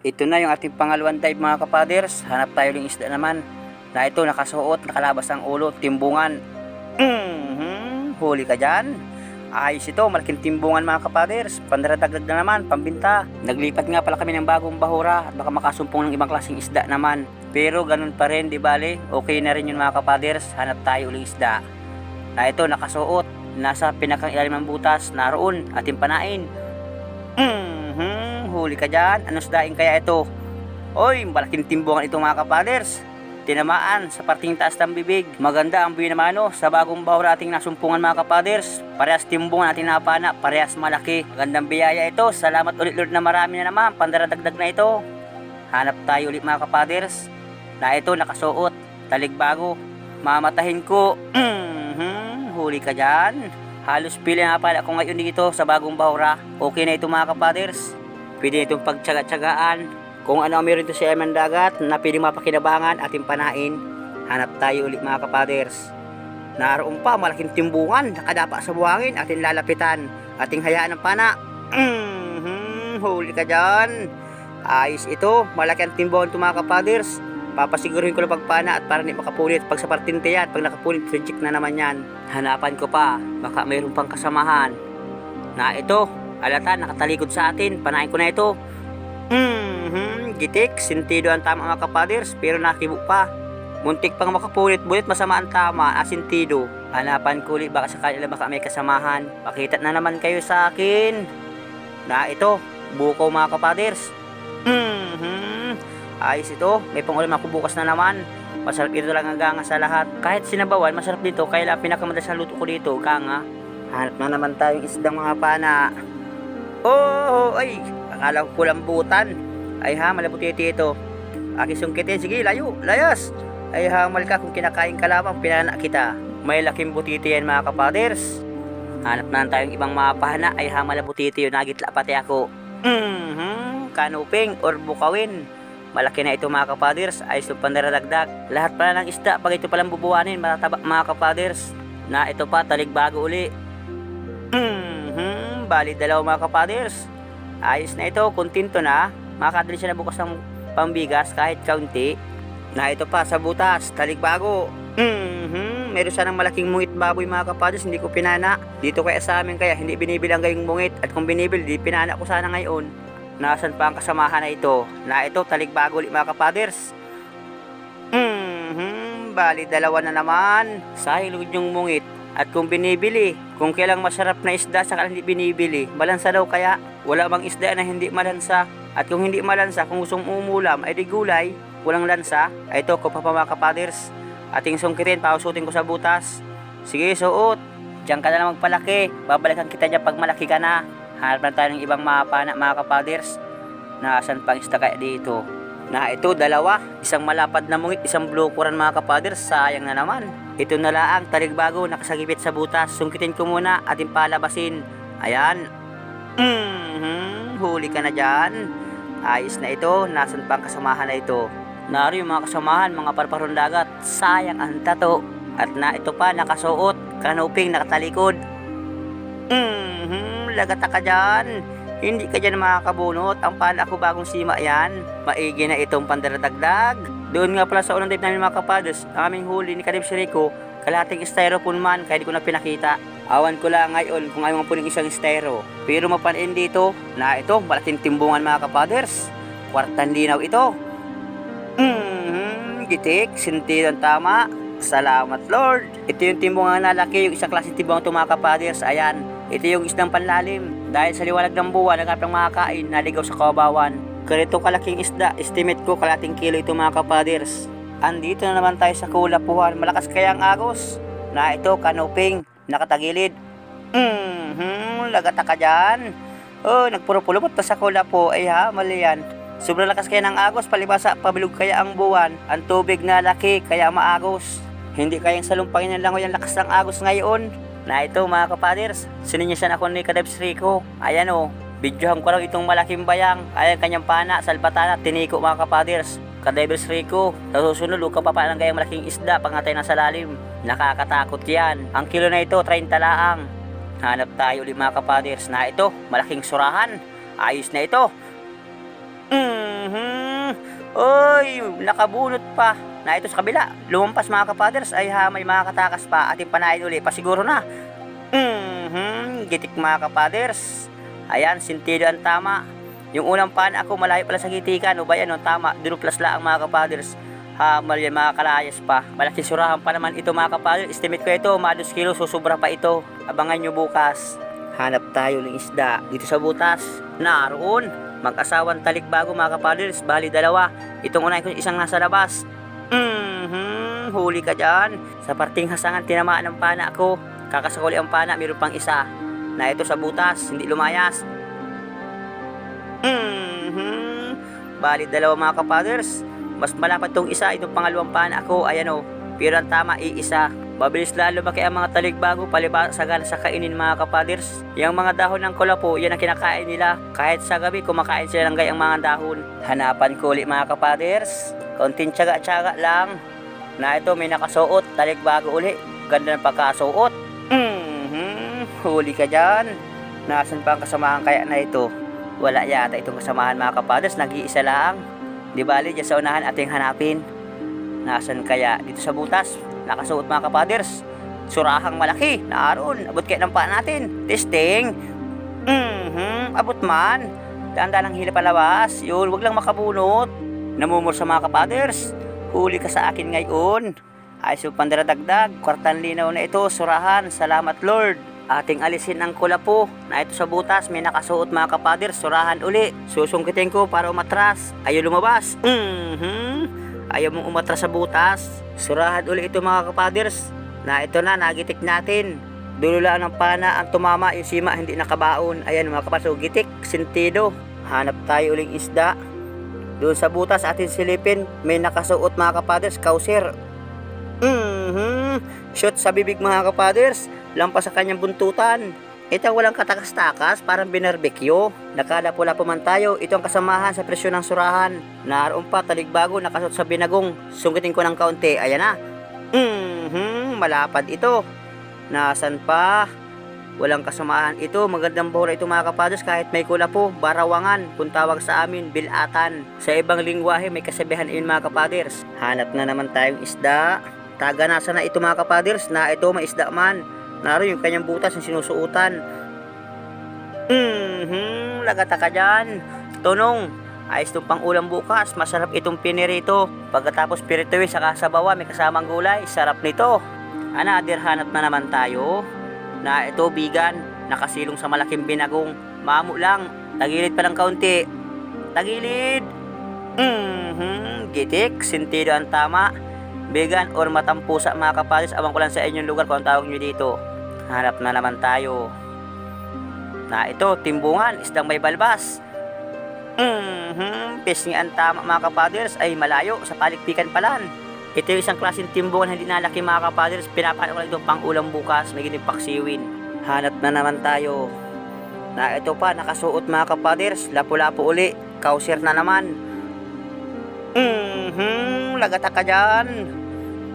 Ito na yung ating pangalawang dive mga kapaders. Hanap tayo ng isda naman. Na ito nakasuot, nakalabas ang ulo, timbungan. Mhm, huli ka dyan. Ayos ito, malaking timbungan mga kapaders. Pandaradagdag na naman, pambinta. Naglipat nga pala kami ng bagong bahura at baka makasumpong ng ibang klaseng isda naman. Pero ganun pa rin, di bale? Okay na rin yun mga kapaders. Hanap tayo uling isda. Na ito, nakasuot. Nasa pinakang ilalim ng butas, naroon, ating panain. Mhm, huli ka dyan. Anong daing kaya ito? Oy, malaking timbungan ito mga kapaders. Tinamaan sa parting taas ng bibig. Maganda ang view naman ano, sa bagong bahura ating nasumpungan mga kapaders. Parehas timbungan ating napana, parehas malaki. Magandang biyaya ito. Salamat ulit Lord na marami na naman. Pandaradagdag na ito. Hanap tayo ulit mga kapaders. Na ito nakasuot. Talig bago. Mamatahin ko. Mhm, huli ka dyan. Halos pili nga pala ako ngayon dito sa bagong bahura. Okay na ito mga kapaders. Pwede itong pagtsaga-tsagaan. Kung ano ang meron ito sa ng dagat na pwedeng mapakinabangan ating panain. Hanap tayo ulit mga kapaders. Naroon pa malaking timbungan nakadapa sa buhangin ating lalapitan. Ating hayaan ng pana. Mhm, huli ka dyan. Ayos ito. Malaki ang timbungan ito mga kapaders. Papasiguruhin ko lang pagpana at para hindi makapulit. Pag sa partinte yan, pag nakapulit, reject na naman yan. Hanapan ko pa. Baka mayroon pang kasamahan. Na ito, alata, nakatalikod sa atin. Panain ko na ito. Mhm, gitik, sintido ang tama mga kapaders, pero nakibo pa. Muntik pang makapulit, bulit masama ang tama, asintido. Hanapan ko ulit, baka sakali lang baka may kasamahan. Pakita na naman kayo sa akin. Na ito, buko mga kapaders. Mhm, ayos ito, may pangulam ako bukas na naman. Masarap ito lang ang ganga sa lahat. Kahit sinabawan, masarap dito. Kaya lang pinakamadalas na luto ko dito, ganga. Hanap na naman tayong isdang mga pana. Oh, ay, akala ko kulambutan. Ay ha, malabutiti ito. Aki sungkitin, sige, layo, layas. Ay hamal ka kung kinakain ka lamang, pinana kita. May laking butiti yan mga kapaders. Hanap na tayong ibang mga pana, ay ha, malabutiti yun, nagitla pati ako. Mhm, kanuping or bukawin. Malaki na ito mga kapaders, ayos itong pandaradagdag. Lahat pala ng isda, pag ito palang bubuhanin, matataba mga kapaders. Na ito pa, talig bago uli. Bali dalawa mga kapaders. Ayos na ito, kontento na. Makakadali siya na bukas ng pambigas kahit kaunti. Na ito pa, sa butas, talig bago. Mhm, meron siya ng malaking mungit baboy mga kapaders, hindi ko pinana. Dito kaya sa amin kaya hindi binibilang gayong mungit. At kung binibil, di pinana ko sana ngayon. Nasaan pa ang kasamahan na ito? Na ito, talig bago ulit mga kapaders. Mhm, bali dalawa na naman. Sa hilod yung mungit. At kung binibili, kung kailang masarap na isda sa hindi binibili, malansa daw kaya wala bang isda na hindi malansa. At kung hindi malansa, kung gustong umulam, ay di gulay, walang lansa. Ay ito, ko pa mga kapaders. Ating sungkitin, pausutin ko sa butas. Sige, suot. Diyan ka na lang magpalaki. Babalikan kita dyan pag malaki ka na. Hanap na tayo ng ibang mga pana, mga kapaders. Nasaan pang isda kaya dito? Na ito, dalawa. Isang malapad na mungit, isang blukuran mga kapaders. Sayang na naman. Ito na lang, talig bago, nakasagipit sa butas. Sungkitin ko muna, ating palabasin. Ayan. Mhm, huli ka na dyan. Ayos na ito, nasan pang kasamahan na ito? Naro yung mga kasamahan, mga parparong dagat. Sayang ang tato. At na ito pa, nakasuot, kanuping, nakatalikod. Mhm, lagata ka dyan. Hindi ka dyan makakabunot. Ang pala ko bagong sima yan. Maigi na itong pandaradagdag. Doon nga pala sa unang dive namin mga kapados, ang aming huli ni Kadib Sirico, kalating styrofoam man, kaya di ko na pinakita. Awan ko lang ngayon kung ayaw mo po ng isang styro. Pero mapanin dito na ito, malaking timbungan mga kapaders. Kwartan linaw ito. Mhm, gitik, sintido ang tama. Salamat Lord. Ito yung timbungan na laki, yung isang klaseng timbungan ito mga kapaders. Ayan, ito yung isdang panlalim. Dahil sa liwanag ng buwan, nagkap ng makakain, naligaw sa kabawan. Ganito kalaking isda, estimate ko kalating kilo ito mga kapaders. Andito na naman tayo sa kulapuhan, malakas kaya ang agos. Na ito, kanuping, nakatagilid. Mhm, lagata ka dyan. Oh, nagpuro-pulupot pa sa kula po. Ay ha, mali yan. Sobrang lakas kaya ng agos, palibasa, pabilog kaya ang buwan. Ang tubig na laki, kaya maagos. Hindi kayang salumpangin ng langoy ang lakas ng agos ngayon. Na ito mga kapaders, sininyasan ako ni Kadebs Rico. Ayan o, videohan ko lang itong malaking bayang. Ayan kanyang pana, salbatana, tiniko mga kapaders. Kadebs Rico, sa susunod, luka pa pa ng gayang malaking isda pag natay nasa lalim. Nakakatakot yan. Ang kilo na ito, 30 laang. Hanap tayo ulit mga kapaders na ito, malaking surahan. Ayos na ito. Mhm. Oy, nakabunot pa. Na ito sa kabila. Lumampas mga kapaders ay ha, may mga katakas pa. Ating panahin uli. Pasiguro na. Mhm. Gitik mga kapaders. Ayan, sintido ang tama. Yung unang pan ako malayo pala sa gitikan. O ba yan, no? tama. Dinuplas lang mga kapaders. Hamal yan mga kalayas pa. Malaking surahan pa naman ito mga kapaders. Estimate ko ito, mga 2 kilo. Susubra pa ito. Abangan nyo bukas. Hanap tayo ng isda dito sa butas. Naroon. Mag-asawang talikbago mga kapaders. Bali dalawa. Itong unahin ko isang nasa labas. Mhm, huli ka dyan. Sa parting hasangan, tinamaan ng pana ako. Kakasakuli ang pana, mayroon pang isa. Na ito sa butas, hindi lumayas. Mhm, bali dalawa mga kapaders. Mas malapad tong isa, itong pangalawang pana ako. Ayan o, pero ang tama, iisa. Mabilis lalo lumaki ang mga talikbago palibasa sa kainin mga kapaders. Yung mga dahon ng kulapo, yan ang kinakain nila. Kahit sa gabi, kumakain sila ng gayang mga dahon. Hanapan ko ulit mga kapaders. Konting tsaga-tsaga lang. Na ito may nakasuot, talikbago uli. Ganda ng pagkasuot. Huli ka dyan. Nasaan pa ang kasamahan kaya na ito? Wala yata itong kasamahan mga kapaders, nag-iisa lang. Di bali, dyan sa unahan ating hanapin. Nasaan kaya? Dito sa butas. Nakasuot mga kapaders. Surahang malaki. Naroon. Abot kaya ng paa natin. Testing. Mhm. Abot man. Daan-daan ang hila palabas. Yun, wag lang makabunot. Namumur sa mga kapaders. Huli ka sa akin ngayon. Ayos yung pandaradagdag. Kwartan linaw na ito. Surahan. Salamat Lord. Ating alisin ang kulapo na ito sa butas. May nakasuot mga kapaders. Surahan uli. Susungkitin ko para umatras. Ayaw lumabas. Mhm. Ayaw mong umatras sa butas. Surahan uli ito mga kapaders. Na ito na, nagitik natin. Dulo ng pana ang tumama, yung sima hindi nakabaon. Ayan mga kapaders, so, gitik, sentido. Hanap tayo uling isda. Doon sa butas atin silipin, may nakasuot mga kapaders, kauser. Mhm. Shot sa bibig mga kapaders, lampas sa kanyang buntutan. Ito ang walang katakas-takas, parang binarbecue. Nakadapula pa man tayo, ito ang kasamahan sa presyo ng surahan. Naroon pa, taligbago, nakasot sa binagong. Sungkitin ko ng kaunti, ayan na. Mhm, malapad ito. Nasaan pa? Walang kasamahan ito. Magandang bola ito mga kapados kahit may kula po. Barawangan. Kung tawag sa amin, bilatan. Sa ibang lingwahe may kasabihan in mga kapaders. Hanap na naman tayong isda. Taga nasa na ito mga kapaders na ito may isda man. Naro yung kanyang butas yung sinusuutan. Mhm, lagata ka dyan. Tunong, ayos itong pang ulam bukas. Masarap itong pinirito. Pagkatapos pirituin sa kasabawa, may kasamang gulay. Sarap nito. Another hanap na naman tayo. Na ito, bigan. Nakasilong sa malaking binagong. Mamo lang. Tagilid pa ng kaunti. Tagilid. Mhm, gitik. Sentido ang tama. Vegan or matampusa mga kapalis. Abang ko lang sa inyong lugar kung ang tawag nyo dito. Hanap na naman tayo. Na ito, timbungan, isdang may balbas. Mhm, pisngi ang tama mga kapaders ay malayo sa palikpikan palan. Ito yung isang klaseng timbungan hindi nalaki mga kapaders. Pinapano lang ito pang ulam bukas, may ganito paksiwin. Hanap na naman tayo. Na ito pa, nakasuot mga kapaders. Lapu-lapu uli, kauser na naman. Mhm, lagata ka dyan.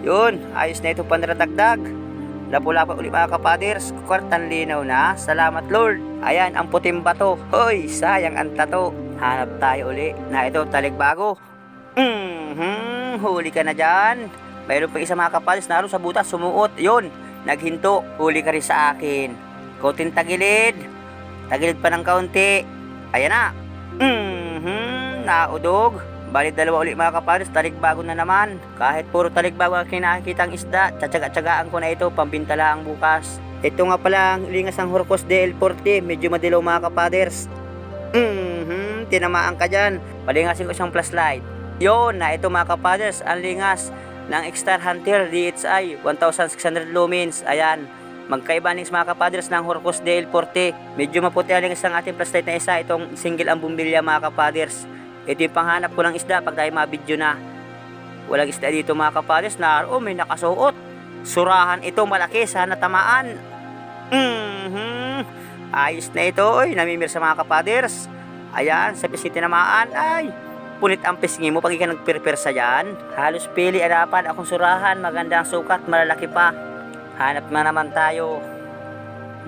Yun, ayos na ito pandaradagdag. Lapu-lapu uli mga kapaders, kwartan linaw na. Salamat Lord. Ayan, ang puting bato. Hoy, sayang ang tato. Hanap tayo uli na ito talikbago. Mhm, huli ka na dyan. Mayroon pa isa mga kapaders naroon sa butas, sumuot. Yun, naghinto. Huli ka rin sa akin. Kauting tagilid. Tagilid pa ng kaunti. Ayan na. Mhm, naudog. Bali dalawa ulit mga kapares, talikbago na naman. Kahit puro talikbago ang kinakitang isda, tsatsaga-tsagaan ko na ito, pambintala ang bukas. Ito nga pala ang lingas ng Horcos del Porte, medyo madilaw mga kapaders. Mhm, tinamaan ka dyan. Palingasin ko siyang flashlight. Yun, na ito mga kapaders, ang lingas ng X-Star Hunter DHI 1600 lumens. Ayan, magkaiba nings mga kapaders ng Horcos del Porte. Medyo maputi ang lingas ng ating flashlight na isa, itong single ang bumbilya mga kapaders. Ito yung panghanap ko ng isda pag tayo mabidyo na. Walang isda dito mga kapaders na oh, may nakasuot. Surahan ito malaki, sana tamaan. Mhm. Ayos na ito, oy, namimir sa mga kapaders. Ayan, sa pisngi tinamaan, ay, punit ang pisngi mo pag ikaw nagpirpir sa yan. Halos pili arapan akong surahan, maganda ang sukat, malalaki pa. Hanap na naman tayo.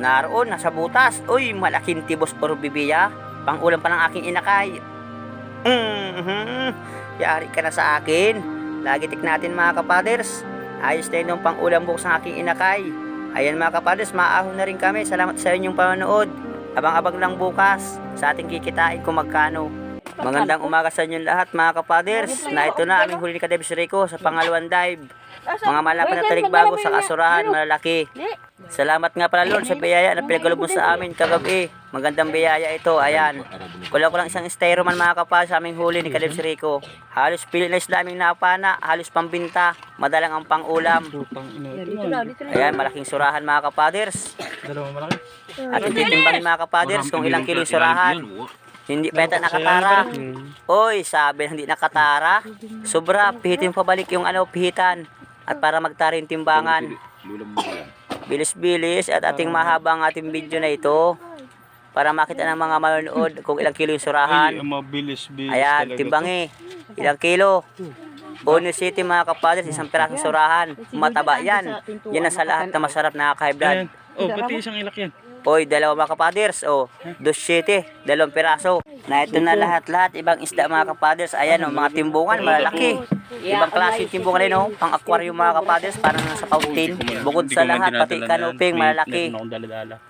Naroon, nasa butas. Uy, malaking tibos or bibiya. Pang ulam pa ng aking inakay. Yari ka na sa akin. Lagi tik natin mga kapaders. Ayos na yung pang ulam bukas ng aking inakay. Ayan mga kapaders, maahon na rin kami. Salamat sa inyong panonood. Abang-abang lang bukas sa ating kikitain kung magkano. Magandang umaga sa inyong lahat mga kapaders. Na ito na aming huli ni Kadebs Rico sa pangalawang dive. Mga malapad na talikbago sa kasurahan, malalaki. Salamat nga pala Lord sa biyaya na pinagalob mo sa amin kagabi. Magandang biyaya ito, ayan. Kulang ko lang isang styro man mga kapal sa aming huli ni Kalibs Rico. Halos pilit na isla aming napana, halos pambinta, madalang ang pangulam. Ayan, malaking surahan mga kapaders. Dalawa malaki. At titimbangin mga kapaders kung ilang kilo yung surahan. Hindi pa yata nakatara. Oy, sabi hindi nakatara. Sobra, pihitin pabalik yung ano, pihitan. At para magtara yung timbangan. Bilis-bilis at ating mahabang ating video na ito. Para makita ng mga manonood kung ilang kilo yung surahan. Ay, mabilis bilis Ayan, talaga timbangi. Ilang kilo? Bonus City mga kapadres, isang pirasong surahan. Mataba yan. Yan ang sa lahat na masarap na to. high blood. Oh, pati isang ilak yan. Oy, dalawa mga kapaders. O, dos city, dalawang piraso. Na ito na lahat-lahat. Ibang isda mga kapaders. Ayan o, mga timbungan, malalaki. Ibang klase yung timbungan rin o. Pang aquarium mga kapaders, parang nasa fountain. Bukod sa lahat, pati kanuping, malalaki.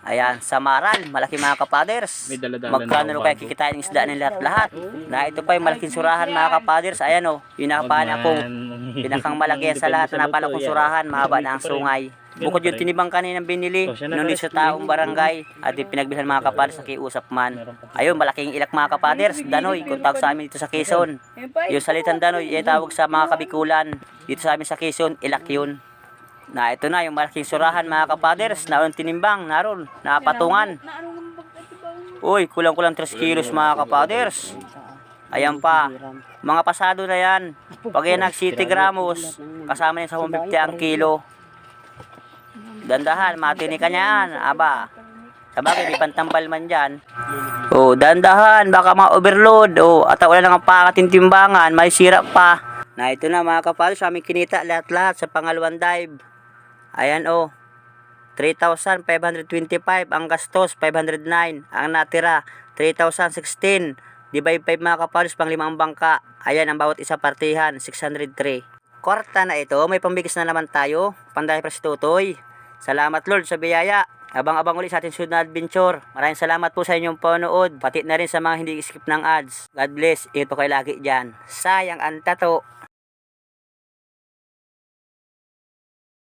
Ayan, samaral, malaki mga kapaders. May daladala Magkano na kaya kikitain ng isda ng lahat-lahat. Na ito pa yung malaking surahan mga kapaders. Ayan o, yung nakapaan akong pinakang malaki sa lahat na napala kong surahan. Mahaba na ang sungay. Bukod yung tinibang kaninang binili, Oh, na, guys. sa taong barangay, at pinagbilhan mga kapaders sa kiusap man. Ayun, malaking ilak mga kapaders, danoy, kung tawag sa amin dito sa Quezon. Yung salitang danoy, yung tawag sa mga kabikulan. Dito sa amin sa Quezon, ilak yun. Na ito na, yung malaking surahan mga kapaders, naroon tinimbang, naroon, napatungan. Uy, kulang-kulang 3 kilos mga kapaders. Ayan pa. Mga pasado na yan. Pag yan nag 7 gramos, kasama yan sa 150 ang kilo. Dandahan, matini ka niyan. Aba. Sa bagay, may pantambal man dyan. Oh, dandahan, baka ma-overload. Oh, at wala nang pangating timbangan, may sira pa. Na ito na mga kapal, sa aming kinita lahat-lahat sa pangalawang dive. Ayan oh. 3,525 ang gastos, 509. Ang natira, 3,016. Divide 5 mga kapalos, pang limang bangka. Ayan ang bawat isa partihan, 603. Kwarta na ito, may pambigis na naman tayo. Panday para si Tutoy. Salamat Lord sa biyaya. Abang-abang ulit sa ating sunod na adventure. Maraming salamat po sa inyong panonood. Pati na rin sa mga hindi skip ng ads. God bless. Ito kayo lagi dyan. Sayang ang tato.